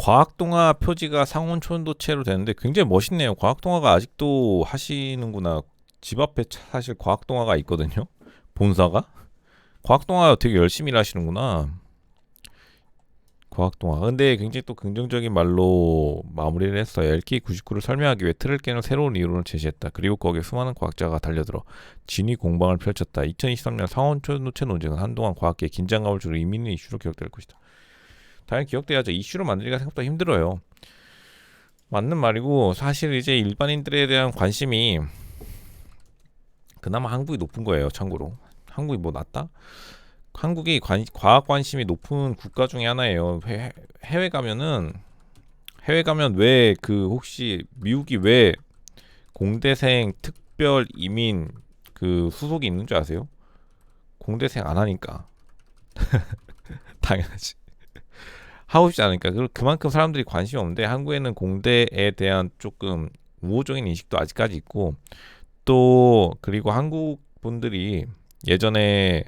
과학동화 표지가 상온 초연도체로 되는데 굉장히 멋있네요. 과학동화가 아직도 하시는구나. 집 앞에 차- 사실 과학동화가 있거든요. 본사가. 과학동화 되게 열심히 일하시는구나. 과학동화. 근데 굉장히 또 긍정적인 말로 마무리를 했어요. LK99를 설명하기 위해 틀을 깨는 새로운 이론을 제시했다. 그리고 거기에 수많은 과학자가 달려들어 진위 공방을 펼쳤다. 2023년 상온 초연도체 논쟁은 한동안 과학계에 긴장감을 주는 의미 있는 이슈로 기억될 것이다. 당연히 기억돼야죠. 이슈로 만들기가 생각보다 힘들어요. 맞는 말이고 사실 이제 일반인들에 대한 관심이 그나마 한국이 높은 거예요. 참고로 한국이 뭐 낮다? 한국이 관, 과학 관심이 높은 국가 중에 하나예요. 해, 해외 가면은 해외 가면 왜 그 혹시 미국이 왜 공대생 특별 이민 그 수속이 있는 줄 아세요? 공대생 안 하니까 당연하지. 하고 싶지 않으니까 그- 그만큼 사람들이 관심이 없는데 한국에는 공대에 대한 조금 우호적인 인식도 아직까지 있고 또 그리고 한국 분들이 예전에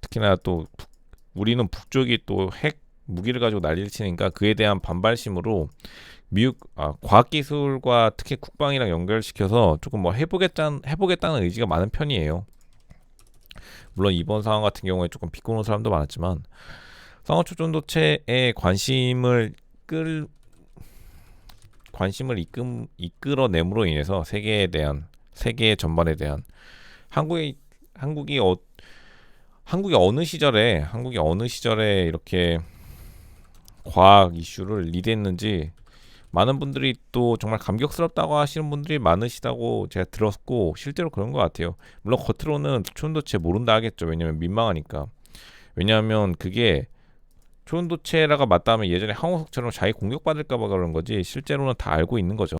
특히나 또 북- 우리는 북쪽이 또 핵 무기를 가지고 난리를 치니까 그에 대한 반발심으로 미국 아, 과학기술과 특히 국방이랑 연결시켜서 조금 뭐 해보겠다는 해보겠다는 의지가 많은 편이에요. 물론 이번 상황 같은 경우에 조금 비꼬는 사람도 많았지만 상호초 전도체에 관심을 끌 관심을 이끌 이끌어냄으로 인해서 세계에 대한 세계 전반에 대한 한국의 한국이 어 한국이 어느 시절에 한국이 어느 시절에 이렇게 과학 이슈를 리드했는지 많은 분들이 또 정말 감격스럽다고 하시는 분들이 많으시다고 제가 들었고 실제로 그런 것 같아요. 물론 겉으로는 초전도체 모른다 하겠죠. 왜냐면 민망하니까. 왜냐하면 그게 초연도체라가 맞다면 예전에 항우석처럼 자기 공격받을까봐 그런 거지 실제로는 다 알고 있는 거죠.